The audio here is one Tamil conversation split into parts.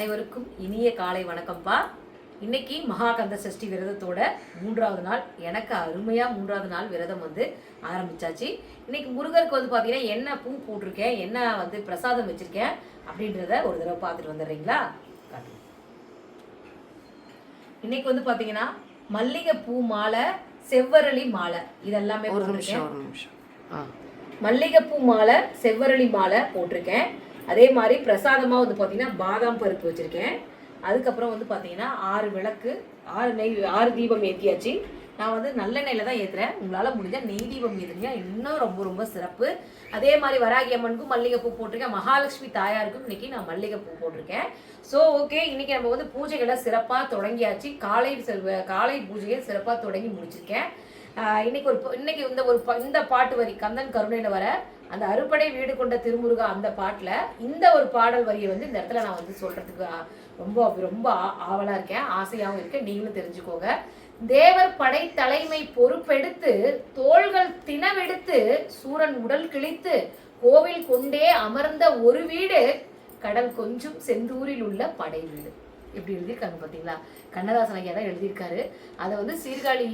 அனைவருக்கும் இனிய காலை வணக்கம்ப்பா இன்னைக்கு மகாகந்த சஷ்டி விரதத்தோட மூன்றாவது நாள் எனக்கு அருமையா மூன்றாவது நாள் விரதம் வந்து ஆரம்பிச்சாச்சு. இன்னைக்கு முருகருக்கு வந்து பார்த்தீங்கன்னா என்ன பூ போட்டிருக்கேன் என்ன வந்து பிரசாதம் வச்சிருக்கேன் அப்படின்றத ஒரு தடவை பார்த்துட்டு வந்துடுறீங்களா. இன்னைக்கு வந்து பார்த்தீங்கன்னா மல்லிகை பூ மாலை செவ்வரளி மாலை இதெல்லாமே ஒரு நிமிஷம் ஒரு நிமிஷம். மல்லிகைப்பூ மாலை செவ்வரளி மாலை போட்டிருக்கேன். அதே மாதிரி பிரசாதமாக வந்து பார்த்தீங்கன்னா பாதாம் பருப்பு வச்சுருக்கேன். அதுக்கப்புறம் வந்து பார்த்தீங்கன்னா ஆறு விளக்கு ஆறு நெய் ஆறு தீபம் ஏற்றியாச்சு நான் வந்து நல்லெண்ணெயில் தான் ஏற்றுறேன் உங்களால் முடிஞ்சால் நெய் தீபம் ஏற்றுறீங்க இன்னும் ரொம்ப ரொம்ப சிறப்பு. அதே மாதிரி வராகி அம்மனுக்கும் மல்லிகைப்பூ போட்டிருக்கேன். மகாலட்சுமி தாயாருக்கும் இன்னைக்கு நான் மல்லிகைப்பூ போட்டிருக்கேன். ஸோ ஓகே இன்னைக்கு நம்ம வந்து பூஜைகளை சிறப்பாக தொடங்கியாச்சு. காலை செல்வ- காலை பூஜையை சிறப்பாக தொடங்கி முடிச்சிருக்கேன். இன்னைக்கு ஒரு இன்னைக்கு இந்த ஒரு இந்த பாட்டு வரி கந்தன் கருணையில் வர அந்த அறுபடை வீடு கொண்ட திருமுருகா அந்த பாட்டில் இந்த ஒரு பாடல் வரியை வந்து இந்த இடத்துல நான் வந்து சொல்கிறதுக்கு ரொம்ப ரொம்ப ஆ- இருக்கேன். ஆசையாகவும் இருக்கேன். நீங்களும் தெரிஞ்சுக்கோங்க. தேவர் படை தலைமை பொறுப்பெடுத்து தோள்கள் தினவெடுத்து சூரன் உடல் கிழித்து கோவில் கொண்டே அமர்ந்த ஒரு வீடு கடல் கொஞ்சம் செந்தூரில் உள்ள படை வீடு. இப்படி எழுதியிருக்காங்க பார்த்தீங்களா? கண்ணதாசன் ஐயா தான் எழுதியிருக்காரு. அதை வந்து சீர்காழி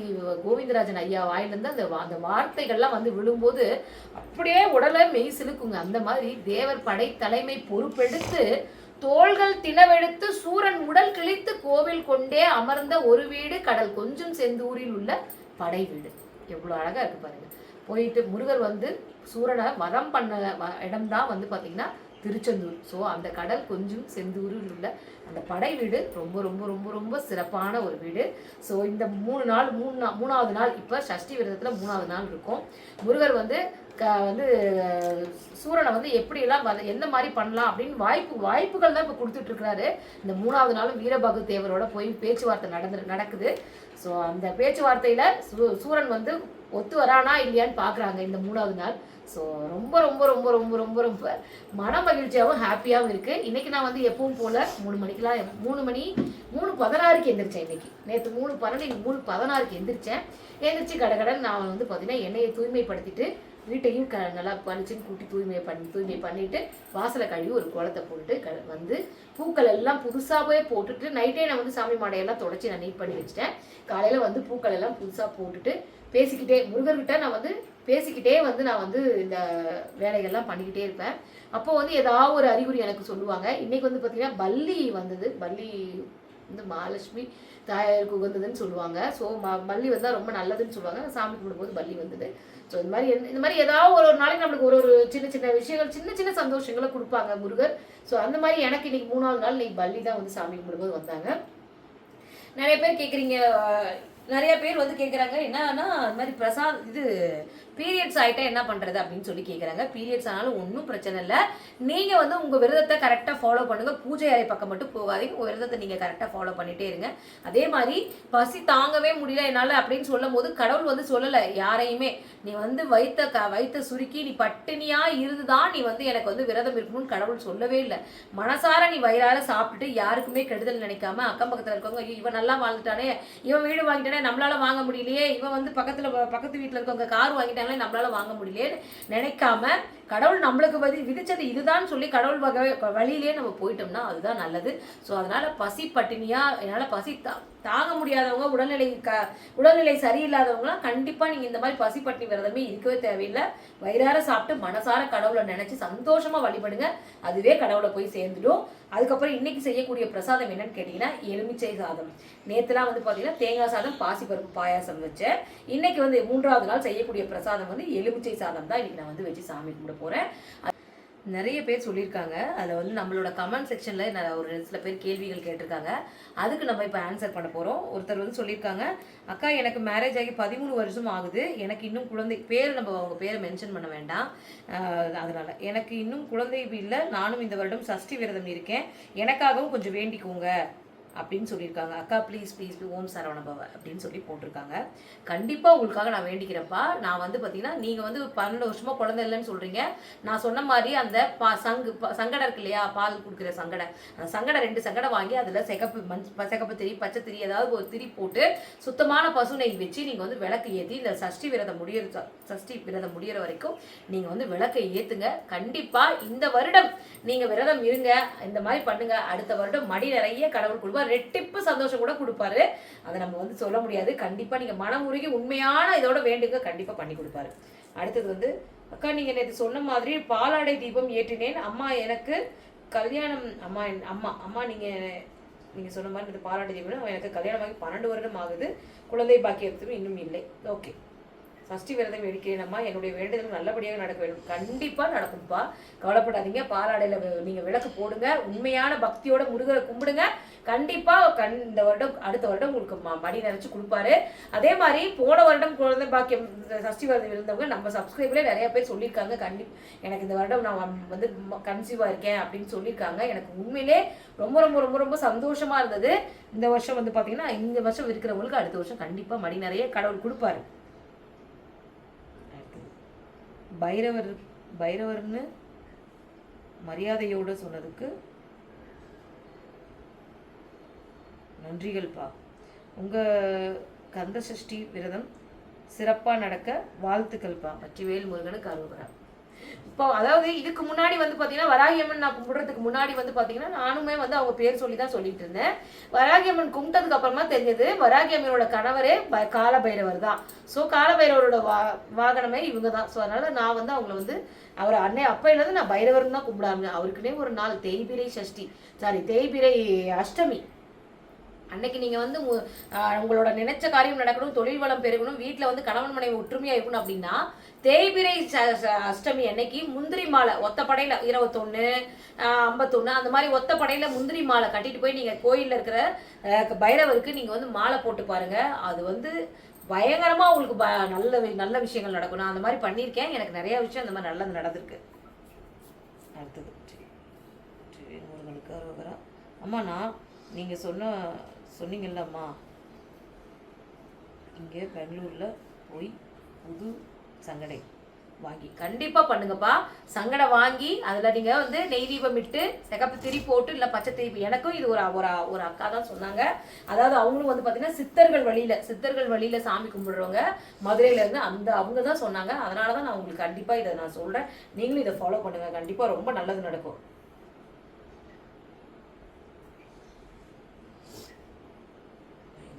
கோவிந்தராஜன் ஐயா வாயிலிருந்து அந்த அந்த வார்த்தைகள்லாம் வந்து விழும்போது அப்படியே உடலை மெய் சிலுக்குங்க. அந்த மாதிரி தேவர் படை தலைமை பொறுப்பெடுத்து தோள்கள் தினவெடுத்து சூரன் உடல் கிழித்து கோவில் கொண்டே அமர்ந்த ஒரு வீடு கடல் கொஞ்சம் செந்தூரில் உள்ள படை வீடு. எவ்வளோ அழகாக இருக்கு பாருங்க. போயிட்டு முருகர் வந்து சூரனை வதம் பண்ண இடம்தான் வந்து பார்த்தீங்கன்னா திருச்செந்தூர். ஸோ அந்த கடல் கொஞ்சம் செந்தூரில் உள்ள அந்த படை வீடு. ரொம்ப ரொம்ப ரொம்ப ரொம்ப சிறப்பான ஒரு வீடு. ஸோ இந்த மூணு நாள் மூணு நாள் மூணாவது நாள் இப்போ சஷ்டி விரதத்தில் மூணாவது நாள் இருக்கும். முருகர் வந்து க வந்து சூரனை வந்து எப்படியெல்லாம் வத- எந்த மாதிரி பண்ணலாம் அப்படின்னு வாய்ப்பு வாய்ப்புகள் தான் இப்போ கொடுத்துட்ருக்குறாரு. இந்த மூணாவது நாளும் வீரபாகு தேவரோட போய் பேச்சுவார்த்தை நடந்து நடக்குது. ஸோ அந்த பேச்சுவார்த்தையில் சூ சூரன் வந்து ஒத்து வரானா இல்லையான்னு பார்க்குறாங்க இந்த மூணாவது நாள். ஸோ ரொம்ப ரொம்ப ரொம்ப ரொம்ப ரொம்ப ரொம்ப மன மகிழ்ச்சியாகவும் ஹாப்பியாகவும் இருக்குது இன்றைக்கி நான் வந்து எப்பவும் போல் மூணு மணிக்கெலாம் மூணு மணி மூணு பதினாறுக்கு எந்திரிச்சேன் இன்னைக்கு. நேற்று மூணு பன்னெண்டு மூணு பதினாறுக்கு எந்திரிச்சேன். எந்திரிச்சு கடகடன் நான் வந்து பார்த்தீங்கன்னா எண்ணெயை தூய்மைப்படுத்திட்டு வீட்டையும் க நல்லா பளிச்சுன்னு கூட்டி தூய்மை பண்ணி தூய்மை பண்ணிட்டு வாசலை கழுவி ஒரு குளத்தை போட்டு க வந்து பூக்கள் எல்லாம் புதுசாகவே போட்டுட்டு நைட்டே நான் வந்து சாமி மாடையெல்லாம் தொடச்சி நான் நீட் பண்ணி வச்சுட்டேன். காலையில் வந்து பூக்கள் எல்லாம் புதுசாக போட்டுட்டு பேசிக்கிட்டே முருகர்கிட்ட நான் வந்து பேசிக்கிட்டே வந்து நான் வந்து இந்த வேலைகள்லாம் பண்ணிக்கிட்டே இருப்பேன். அப்போ வந்து ஏதாவது ஒரு அறிகுறி எனக்கு சொல்லுவாங்க. இன்னைக்கு வந்து பார்த்தீங்கன்னா பல்லி வந்தது. பல்லி வந்து மகாலட்சுமி தாயாருக்கு உகந்ததுன்னு சொல்லுவாங்க. ஸோ ம பள்ளி வந்தால் ரொம்ப நல்லதுன்னு சொல்லுவாங்க. சாமி கும்பிடும்போது பள்ளி வந்தது. ஸோ இந்த மாதிரி எந்த- இந்த மாதிரி ஏதாவது ஒரு ஒரு நாளைக்கு நம்மளுக்கு ஒரு ஒரு சின்ன சின்ன விஷயங்கள் சின்ன சின்ன சந்தோஷங்களை கொடுப்பாங்க முருகர். ஸோ அந்த மாதிரி எனக்கு இன்னைக்கு மூணாவது நாள் இன்னைக்கு பள்ளி தான் வந்து சாமி கும்பிடும்போது வந்தாங்க. நிறைய பேர் கேட்குறீங்க நிறைய பேர் வந்து கேட்குறாங்க என்னன்னா இந்த மாதிரி பிரசாத் இது பீரியட்ஸ் ஆகிட்டா என்ன பண்ணுறது அப்படின்னு சொல்லி கேட்குறாங்க பீரியட்ஸ் ஆனாலும் ஒன்றும் பிரச்சனை இல்லை. நீங்கள் வந்து உங்கள் விரதத்தை கரெக்டாக ஃபாலோ பண்ணுங்கள் பூஜை அறை பக்கம் மட்டும் போகாதீங்க. உங்கள் விரதத்தை நீங்கள் கரெக்டாக ஃபாலோ பண்ணிகிட்டே இருங்க. அதே மாதிரி பசி தாங்கவே முடியல என்னால் அப்படின்னு சொல்லும் போது கடவுள் வந்து சொல்லலை யாரையுமே நீ வந்து வைத்த க வைத்த சுருக்கி நீ பட்டினியா இருந்துதான் நீ வந்து எனக்கு வந்து விரதம் இருக்கணும்னு கடவுள் சொல்லவே இல்லை. மனசார நீ வயிறார சாப்பிட்டுட்டு யாருக்குமே கெடுதல் நினைக்காம அக்கம் பக்கத்தில் இருக்கவங்க "ஐயோ, இவன் நல்லா வாழ்ந்துட்டானே. இவன் வீடு வாங்கிட்டானே. நம்மளால வாங்க முடியலையே. இவன் வந்து பக்கத்துல பக்கத்து வீட்டில் இருக்கவங்க கார் நம்மளால வாங்க முடியலையே நினைக்காம கடவுள் நம்மளுக்கு வதி விதிச்சது இதுதான் சொல்லி கடவுள் வகை வழியிலே நம்ம போயிட்டோம்னா அதுதான் நல்லது. ஸோ அதனால் பசி பட்டினியாக என்னால் பசி தா தாங்க முடியாதவங்க உடல்நிலை க உடல்நிலை சரியில்லாதவங்களாம் கண்டிப்பாக நீங்கள் இந்த மாதிரி பசி பட்டினி விரதமே இருக்கவே தேவையில்லை. வயிறார சாப்பிட்டு மனசார கடவுளை நினச்சி சந்தோஷமாக வழிபடுங்க. அதுவே கடவுளை போய் சேர்ந்துடும். அதுக்கப்புறம் இன்னைக்கு செய்யக்கூடிய பிரசாதம் என்னன்னு கேட்டிங்கன்னா எலுமிச்சை சாதம். நேற்றுலாம் வந்து பார்த்தீங்கன்னா தேங்காய் சாதம் பாசிப்பருப்பு பாயாசம் வச்சேன். இன்னைக்கு வந்து மூன்றாவது நாள் செய்யக்கூடிய பிரசாதம் வந்து எலுமிச்சை சாதம் தான். இன்னைக்கு நான் வந்து வச்சு சாமி கும்பிடுவேன் போகிறேன் நிறைய பேர் சொல்லியிருக்காங்க. அதில் வந்து நம்மளோட கமெண்ட் செக்ஷனில் நான் ஒரு சில பேர் கேள்விகள் கேட்டிருக்காங்க. அதுக்கு நம்ம இப்போ ஆன்சர் பண்ண போகிறோம் ஒருத்தர் வந்து சொல்லியிருக்காங்க அக்கா எனக்கு மேரேஜ் ஆகி பதிமூணு வருஷம் ஆகுது. எனக்கு இன்னும் குழந்தை பேர் நம்ம அவங்க பேரை மென்ஷன் பண்ண வேண்டாம். அதனால் எனக்கு இன்னும் குழந்தை இல்லை. நானும் இந்த வருடம் சஷ்டி விரதம் இருக்கேன். எனக்காகவும் கொஞ்சம் வேண்டிக்கோங்க. அப்படின்னு சொல்லியிருக்காங்க. அக்கா ப்ளீஸ் ப்ளீஸ் ஓம் சரவணபவ அப்படின்னு சொல்லி போட்டிருக்காங்க. கண்டிப்பாக உங்களுக்காக நான் வேண்டிக்கிறேன்ப்பா. நான் வந்து பார்த்தீங்கன்னா நீங்கள் வந்து பன்னெண்டு வருஷமாக குழந்தை இல்லைன்னு சொல்கிறீங்க நான் சொன்ன மாதிரி அந்த பா சங்கு ப- சங்கடை இருக்கு இல்லையா? பால் கொடுக்குற சங்கடை அந்த சங்கடை ரெண்டு சங்கடை வாங்கி அதில் சிகப்பு மஞ் சிகப்பு திரி பச்சை திரி ஏதாவது ஒரு திரி போட்டு சுத்தமான பசு நெய் வச்சு நீங்கள் வந்து விளக்கு ஏற்றி இந்த சஷ்டி விரதம் முடியிற ச- சஷ்டி விரதம் முடியிற வரைக்கும் நீங்கள் வந்து விளக்கை ஏற்றுங்க கண்டிப்பாக இந்த வருடம் நீங்கள் விரதம் இருங்க. இந்த மாதிரி பண்ணுங்கள் அடுத்த வருடம் மடி நிறைய கடவுள் கொடுப்பார் ரெட்டிப்பு சந்தோஷம் கூட கொடுப்பாரு. அதை நம்ம வந்து சொல்ல முடியாது. கண்டிப்பாக நீங்கள் மனம் உருகி உண்மையான இதோட வேண்டுங்க கண்டிப்பாக பண்ணி கொடுப்பாரு. அடுத்தது வந்து அக்கா நீங்கள் நேற்று சொன்ன மாதிரி பாலாடை தீபம் ஏற்றினேன். அம்மா எனக்கு கல்யாணம் அம்மா அம்மா அம்மா நீங்கள் நீங்கள் சொன்ன மாதிரி இந்த பாலாடை தீபம் எனக்கு கல்யாணமாகி பன்னெண்டு வருடம் ஆகுது. குழந்தை பாக்கியத்தும் இன்னும் இல்லை. ஓகே. சஷ்டி விரதம் எடுக்கிறேனம்மா என்னுடைய வேண்டுதல் நல்லபடியாக நடக்க வேண்டும். கண்டிப்பாக நடக்கும்ப்பா. கவலைப்படாதீங்க. பாலாடையில் நீங்கள் விளக்கு போடுங்க. உண்மையான பக்தியோட முருகரை கும்பிடுங்க. கண்டிப்பாக கண் இந்த வருடம் அடுத்த வருடம் உங்களுக்கு மணி மடி கொடுப்பாரு. அதே மாதிரி போன வருடம் குழந்தை பாக்கியம் இந்த சஷ்டி விரதம் இருந்தவங்க நம்ம சப்ஸ்கிரைபரே நிறைய பேர் சொல்லியிருக்காங்க. கண்டி எனக்கு இந்த வருடம் நான் வந்து கன்சீவாக இருக்கேன் அப்படின்னு சொல்லியிருக்காங்க. எனக்கு உண்மையிலே ரொம்ப ரொம்ப ரொம்ப ரொம்ப சந்தோஷமாக இருந்தது. இந்த வருஷம் வந்து பார்த்தீங்கன்னா இந்த வருஷம் இருக்கிறவங்களுக்கு அடுத்த வருஷம் கண்டிப்பாக மடி நிறைய கடவுள் கொடுப்பாரு அடுத்தது. பைரவர் பைரவர்னு மரியாதையோடு சொன்னதுக்கு நன்றிகள்ப்பா. உங்கள் கந்த சஷ்டி விரதம் சிறப்பாக நடக்க வாழ்த்துக்கள்ப்பா. பச்சிவேல் முருகனுக்கு அருள்கிறார் இப்போ அதாவது இதுக்கு முன்னாடி வந்து பார்த்தீங்கன்னா வராகியம்மன் நான் கும்பிடுறதுக்கு முன்னாடி வந்து பார்த்தீங்கன்னா நானுமே வந்து அவங்க பேர் சொல்லி தான் சொல்லிட்டு இருந்தேன். வராகியம்மன் கும்பிட்டதுக்கு அப்புறமா தெரிஞ்சது வராகியம்மனோட கணவரே ப- காலபைரவர் தான். ஸோ காலபைரவரோட வா வாகனமே இவங்க தான் ஸோ அதனால நான் வந்து அவங்கள வந்து அவர் அன்னை அப்பையிலேருந்து நான் பைரவர்னு தான் கும்பிடாங்க அவருக்குன்னே ஒரு நாள் தேய்பிரை சஷ்டி. சாரி தேய்பிரை அஷ்டமி. அன்னைக்கு நீங்கள் வந்து உங்களோட நினைச்ச காரியம் நடக்கணும் தொழில் வளம் பெருகணும் வீட்டில் வந்து கணவன் மனைவி ஒற்றுமையாக இருக்கணும் அப்படின்னா தேய்பிரை ச- அஷ்டமி அன்னைக்கு முந்திரி மாலை ஒத்த படையில் இருபத்தொன்று ஐம்பத்தொன்று அந்த மாதிரி ஒத்த படையில் முந்திரி மாலை கட்டிட்டு போய் நீங்கள் கோயிலில் இருக்கிற பைரவருக்கு நீங்கள் வந்து மாலை போட்டு பாருங்க. அது வந்து பயங்கரமாக உங்களுக்கு ப நல்ல நல்ல விஷயங்கள் நடக்கும். நான் அந்த மாதிரி பண்ணியிருக்கேன். எனக்கு நிறைய விஷயம் அந்த மாதிரி நல்லது நடந்திருக்கு. அடுத்தது. சரி. முருகனுக்கு அம்மா நான் நீங்கள் சொன்ன சொன்னீங்கல்லம்மா. இங்கே பெங்களூரில் போய் புது சங்கடை வாங்கி கண்டிப்பாக பண்ணுங்கப்பா. சங்கடை வாங்கி அதில் நீங்கள் வந்து நெய் தீபம் இட்டு சிகப்பு திரி போட்டு இல்லை பச்சை திரி எனக்கும் இது ஒரு ஒரு ஒரு அக்கா தான் சொன்னாங்க. அதாவது அவங்களும் வந்து பார்த்தீங்கன்னா சித்தர்கள் வழியில் சித்தர்கள் வழியில் சாமி கும்பிடுறவங்க. மதுரையிலேருந்து அந்த அவங்க தான் சொன்னாங்க. அதனால தான் நான் உங்களுக்கு கண்டிப்பாக இதை நான் சொல்கிறேன் நீங்களும் இதை ஃபாலோ பண்ணுங்கள் கண்டிப்பாக ரொம்ப நல்லது நடக்கும்.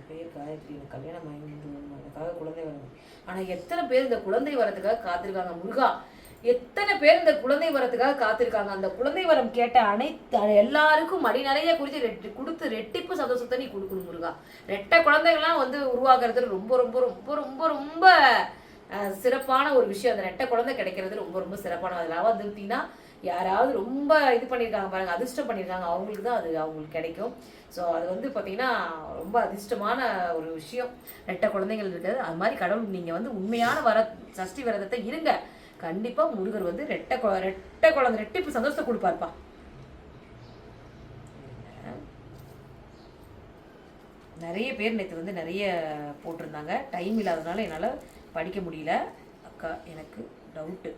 பேர் காயத்ரி எனக்கு கல்யாணம் ஆகி எனக்காக குழந்தை வரணும் ஆனால் எத்தனை பேர் இந்த குழந்தை வரத்துக்காக காத்திருக்காங்க? முருகா எத்தனை பேர் இந்த குழந்தை வரத்துக்காக காத்திருக்காங்க? அந்த குழந்தை வரம் கேட்ட அனைத்து எல்லாருக்கும் மடி நிறைய குறித்து ரெட்டி கொடுத்து ரெட்டிப்பு சந்தோஷத்தை நீ கொடுக்கணும் முருகா. ரெட்டை குழந்தைகள்லாம் வந்து உருவாக்குறது ரொம்ப ரொம்ப ரொம்ப ரொம்ப ரொம்ப சிறப்பான ஒரு விஷயம். அந்த ரெட்டை குழந்தை கிடைக்கிறது ரொம்ப ரொம்ப சிறப்பான அதில் வந்து பார்த்தீங்கன்னா யாராவது ரொம்ப இது பண்ணியிருக்காங்க பாருங்க அதிர்ஷ்டம் பண்ணியிருக்காங்க அவங்களுக்கு தான் அது அவங்களுக்கு கிடைக்கும். ஸோ அது வந்து பார்த்தீங்கன்னா ரொம்ப அதிர்ஷ்டமான ஒரு விஷயம். ரெட்டை குழந்தைகள் இருக்காது அது மாதிரி கடவுள் நீங்கள் வந்து உண்மையான வர சஷ்டி விரதத்தை இருங்க. கண்டிப்பாக முருகர் வந்து ரெட்டை கொ ரெட்டை குழந்தை ரெட்டிப்பு சந்தோஷத்தை கொடுப்பார்ப்பா. நிறைய பேர் நேற்று வந்து நிறைய போட்டிருந்தாங்க. டைம் இல்லாததுனால என்னால் படிக்க முடியல. அக்கா எனக்கு டவுட்டு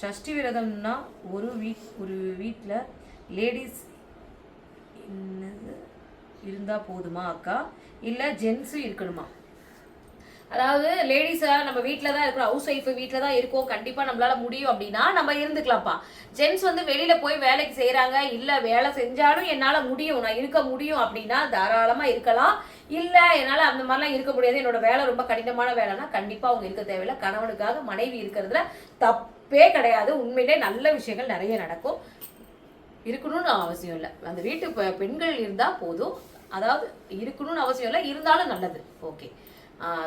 ஷஷ்டி விரதம்னா ஒரு வீட் ஒரு வீட்டில் லேடிஸ் என்னது? இருந்தால் போதுமா அக்கா? இல்லை ஜென்ஸும் இருக்கணுமா? அதாவது லேடிஸாக நம்ம வீட்டில் தான் இருக்கிறோம் ஹவுஸ் ஒய்ஃப் வீட்டில் தான் இருக்கோம் கண்டிப்பாக நம்மளால் முடியும் அப்படின்னா நம்ம இருந்துக்கலாம்ப்பா. ஜென்ஸ் வந்து வெளியில் போய் வேலைக்கு செய்கிறாங்க இல்லை வேலை செஞ்சாலும் என்னால் முடியும் நான் இருக்க முடியும் அப்படின்னா தாராளமாக இருக்கலாம். இல்லை என்னால் அந்த மாதிரிலாம் இருக்க முடியாது என்னோட வேலை ரொம்ப கடினமான வேலைன்னா கண்டிப்பாக அவங்க இருக்க தேவையில்லை. கணவனுக்காக மனைவி இருக்கிறதுல தப்பு கிடையாது. உண்மையிலே நல்ல விஷயங்கள் நிறைய நடக்கும். இருக்கணும்னு அவசியம் இல்லை. அந்த வீட்டு பெண்கள் இருந்தால் போதும். அதாவது இருக்கணும்னு அவசியம் இல்லை. இருந்தாலும் நல்லது. ஓகே.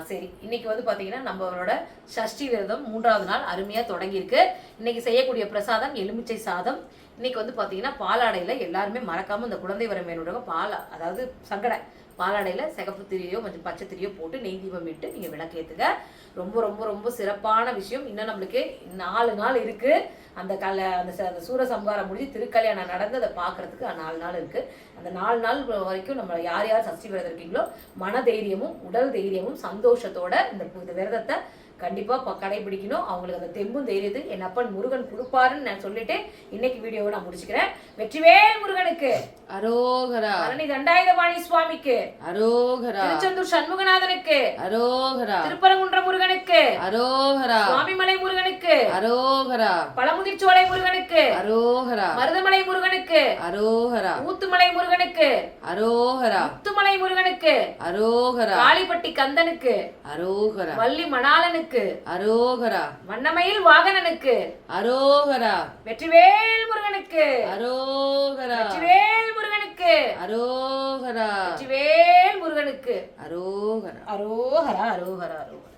சரி. இன்னைக்கு வந்து பார்த்தீங்கன்னா நம்மளோட சஷ்டி விரதம் மூன்றாவது நாள் அருமையாக தொடங்கியிருக்கு. இன்னைக்கு செய்யக்கூடிய பிரசாதம் எலுமிச்சை சாதம். இன்னைக்கு வந்து பார்த்தீங்கன்னா பாலாடையில் எல்லாருமே மறக்காமல் இந்த குழந்தை வர மேலோட பால் அதாவது சங்கடை பாலாடையில் சிகப்பு திரியோ கொஞ்சம் பச்சை திரியோ போட்டு நெய் தீபம் விட்டு நீங்கள் விளக்கேற்றுங்க ரொம்ப ரொம்ப ரொம்ப சிறப்பான விஷயம். இன்னும் நம்மளுக்கு நாலு நாள் இருக்குது அந்த கல அந்த ச- அந்த சூரசம்ஹாரம் முடிஞ்சு திருக்கல்யாணம் நடந்து அதை பார்க்கறதுக்கு நாலு நாள் இருக்குது அந்த நாலு நாள் வரைக்கும் நம்ம யார் யார் சஷ்டி விரதம் இருக்கீங்களோ மன தைரியமும் உடல் தைரியமும் சந்தோஷத்தோட இந்த விரதத்தை கண்டிப்பாக ப- கடைபிடிக்கணும். அவங்களுக்கு அந்த தெம்பும் தைரியத்தையும் என் அப்பன் முருகன் கொடுப்பாருன்னு நான் சொல்லிட்டு இன்னைக்கு வீடியோவை நான் முடிச்சுக்கிறேன். வெற்றிவேல் முருகனுக்கு! அரோகரா. பழனி தண்டாயுதபாணி சுவாமிக்கு. அரோகரா. திருச்செந்தூர் சண்முகநாதனுக்கு. அரோகரா. திருப்பரங்குன்ற முருகனுக்கு அரோகரா. சுவாமிமலை முருகனுக்கு அரோகரா. பழமுதிர்ச்சோலை முருகனுக்கு அரோகரா. மருதமலை முருகனுக்கு அரோகரா. ஊத்துமலை முருகனுக்கு அரோகரா. முத்துமலை முருகனுக்கு அரோகரா. காளிப்பட்டி கந்தனுக்கு. அரோகரா. வள்ளி மணாளனுக்கு அரோகரா. வண்ணமயில் வாகனனுக்கு. அரோகரா. வெற்றிவேல் முருகனுக்கு அரோகரா. வெற்றிவேல் முருகனுக்கு. அரோகரா. வெற்றிவேல் முருகனுக்கு. அரோகரா. அரோஹரா அரோஹரா அரோஹரா